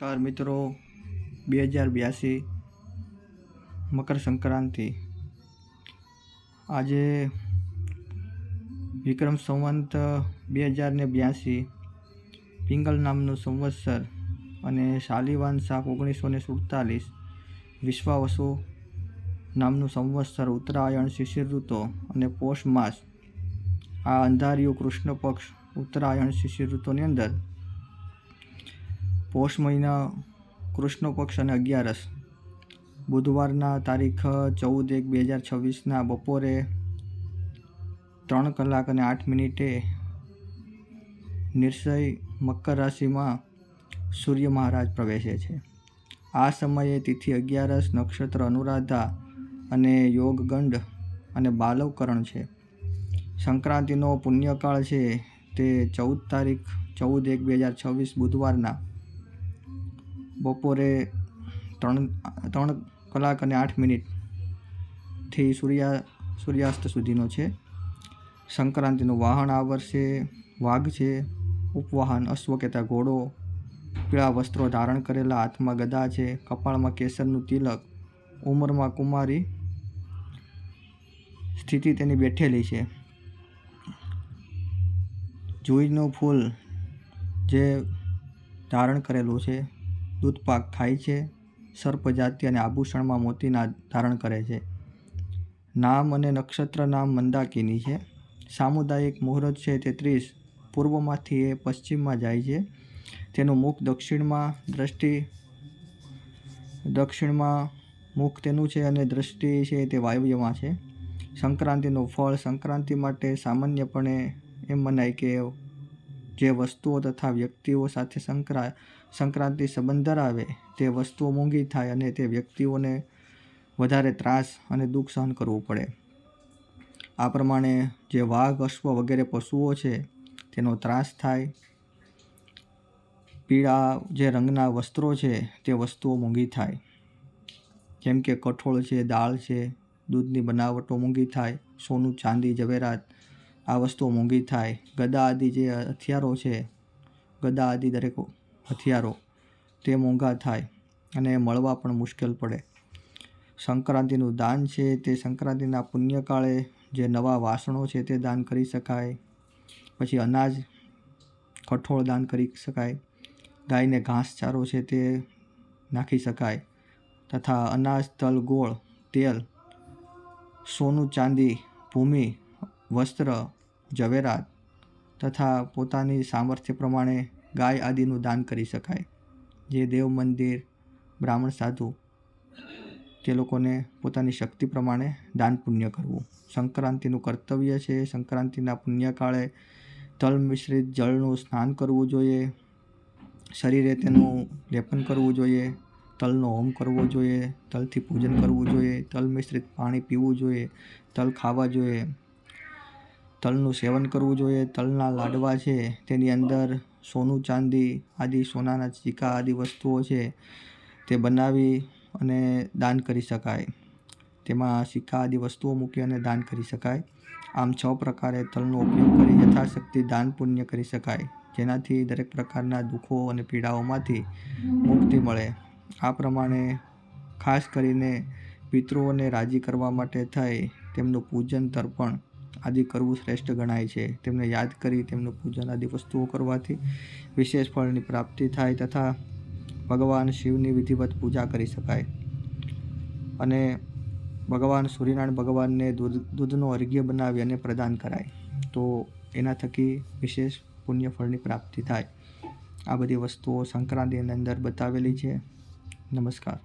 નમસ્કાર મિત્રો. બે હજાર બ્યાસી મકર સંક્રાંતિ આજે વિક્રમ સંવંત બે હજાર ને બ્યાસી પિંગલ નામનું સંવત્સર અને શાલિવાન શાક ઓગણીસો ને સુડતાલીસ વિશ્વાવસુ નામનું સંવત્સર ઉત્તરાયણ, શિશિર ઋતુ અને પોષ માસ. આ અંધારિયું કૃષ્ણ પક્ષ ઉત્તરાયણ, શિશિર ઋતુની અંદર પોષ મહિના કૃષ્ણ પક્ષ અને અગિયારસ. બુધવારના તારીખ ચૌદ એક બે હજાર છવ્વીસના બપોરે ત્રણ કલાક અને આઠ મિનિટે નિર્ષય મકર રાશિમાં સૂર્ય મહારાજ પ્રવેશે છે. આ સમયે તિથિ અગિયારસ, નક્ષત્ર અનુરાધા અને યોગગંડ અને બાલવકરણ છે. સંક્રાંતિનો પુણ્યકાળ છે તે ચૌદ તારીખ ચૌદ એક બે હજાર છવ્વીસ બુધવારના બપોરે ત્રણ ત્રણ કલાક અને આઠ મિનિટથી સૂર્યા, સૂર્યાસ્ત સુધીનો છે. સંક્રાંતિનું વાહન આ વર્ષે વાઘ છે, ઉપવાહન અશ્વ કહેતા ઘોડો, પીળા વસ્ત્રો ધારણ કરેલા, હાથમાં ગદા છે, કપાળમાં કેસરનું તિલક, ઉંમરમાં કુમારી સ્થિતિ તેની બેઠેલી છે. જુઈનું ફૂલ જે ધારણ કરેલું છે. દૂધપાક ખાય છે સર્પજાતિ અને આભૂષણમાં મોતીના ધારણ કરે છે. નામ અને નક્ષત્ર નામ મંદાકિની છે. સામુદાયિક મુહૂર્ત છે તે ત્રીસ. પૂર્વમાંથી એ પશ્ચિમમાં જાય છે. તેનું મુખ દક્ષિણમાં દ્રષ્ટિ, દક્ષિણમાં મુખ તેનું છે અને દ્રષ્ટિ છે તે વાયવ્યમાં છે. સંક્રાંતિનું ફળ સંક્રાંતિ માટે સામાન્યપણે એમ મનાય કે જે વસ્તુઓ તથા વ્યક્તિઓ સાથે સંકળાય સંક્રાંતિ સંબંધ ધરાવે, તે વસ્તુઓ મોંઘી થાય અને તે વ્યક્તિઓને વધારે ત્રાસ અને દુઃખ સહન કરવું પડે. આ પ્રમાણે જે વાઘ, અશ્વ વગેરે પશુઓ છે, તેનો ત્રાસ થાય. પીળા જે રંગના વસ્ત્રો છે, તે વસ્તુઓ મોંઘી થાય. જેમ કે કઠોળ છે, દાળ છે, દૂધની બનાવટો મોંઘી થાય, સોનું, ચાંદી, ઝવેરાત, આ વસ્તુઓ મોંઘી થાય. ગદા આદિ જે હથિયારો છે, ગદા આદિ દરેક હથિયારો તે મોંઘા થાય અને મળવા પણ મુશ્કેલ પડે. સંક્રાંતિનું દાન છે તે સંક્રાંતિના પુણ્યકાળે જે નવા વાસણો છે તે દાન કરી શકાય. પછી અનાજ કઠોળ દાન કરી શકાય. ગાયને ઘાસચારો છે તે નાખી શકાય તથા અનાજ, તલ, ગોળ, તેલ, સોનું, ચાંદી, ભૂમિ, વસ્ત્ર, ઝવેરાત તથા પોતાની સામર્થ્ય પ્રમાણે ગાય આદિનું દાન કરી શકાય. જે દેવ મંદિર, બ્રાહ્મણ સાધુ, તે લોકોને પોતાની શક્તિ પ્રમાણે દાન પુણ્ય કરવું. સંક્રાંતિનું કર્તવ્ય છે સંક્રાંતિના પુણ્યકાળે તલ મિશ્રિત જળનું સ્નાન કરવું જોઈએ. શરીરે તેનું લેપન કરવું જોઈએ. તલનો હોમ કરવો જોઈએ. તલથી પૂજન કરવું જોઈએ. તલ મિશ્રિત પાણી પીવું જોઈએ. તલ ખાવા જોઈએ. તલનું સેવન કરવું જોઈએ. તલના લાડવા છે. તેની અંદર સોનું, ચાંદી આદિ, સોનાના સિક્કા આદિ વસ્તુઓ છે તે બનાવી અને દાન કરી શકાય. તેમાં સિક્કા આદિ વસ્તુઓ મૂકી અને દાન કરી શકાય. આમ છ પ્રકારે તલનો ઉપયોગ કરી યથાશક્તિ દાન પુણ્ય કરી શકાય, જેનાથી દરેક પ્રકારના દુઃખો અને પીડાઓમાંથી મુક્તિ મળે. આ પ્રમાણે ખાસ કરીને પિતૃઓને રાજી કરવા માટે થઈ તેમનું પૂજન, તર્પણ આદિ કરવું શ્રેષ્ઠ ગણાય છે. તેમને યાદ કરી તેમનું પૂજન આદિ વસ્તુઓ કરવાથી વિશેષ ફળની પ્રાપ્તિ થાય તથા ભગવાન શિવની વિધિવત પૂજા કરી શકાય. અને ભગવાન સૂર્યનારાયણ ભગવાનને દૂધ, દૂધનો અર્ઘ્ય બનાવી અને પ્રદાન કરાય. તો એના થકી વિશેષ પુણ્ય ફળની પ્રાપ્તિ થાય. આ બધી વસ્તુઓ સંક્રાંતિની અંદર બતાવેલી છે. નમસ્કાર.